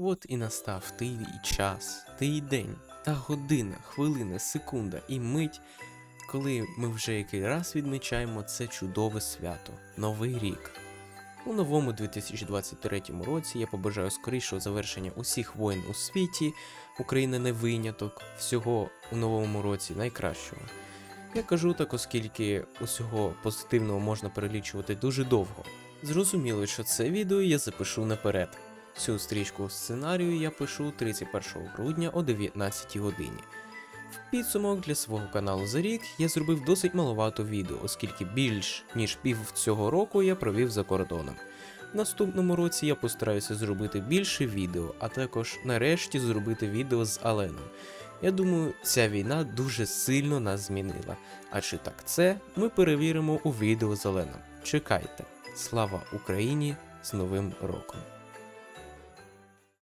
От і настав той час, той день, та година, хвилина, секунда і мить, коли ми вже який раз відмічаємо це чудове свято Новий рік. У новому 2023 році я побажаю скорішого завершення усіх воєн у світі, Україна не виняток, всього у новому році найкращого. Я кажу так, оскільки усього позитивного можна перелічувати дуже довго. Зрозуміло, що це відео я запишу наперед. Цю стрічку сценарію я пишу 31 грудня о 19 годині. В підсумок для свого каналу за рік я зробив досить маловато відео, оскільки більш ніж пів цього року я провів за кордоном. В наступному році я постараюся зробити більше відео, а також нарешті зробити відео з Аленом. Я думаю, ця війна дуже сильно нас змінила. А чи так це ми перевіримо у відео з Оленом. Чекайте. Слава Україні з Новим роком!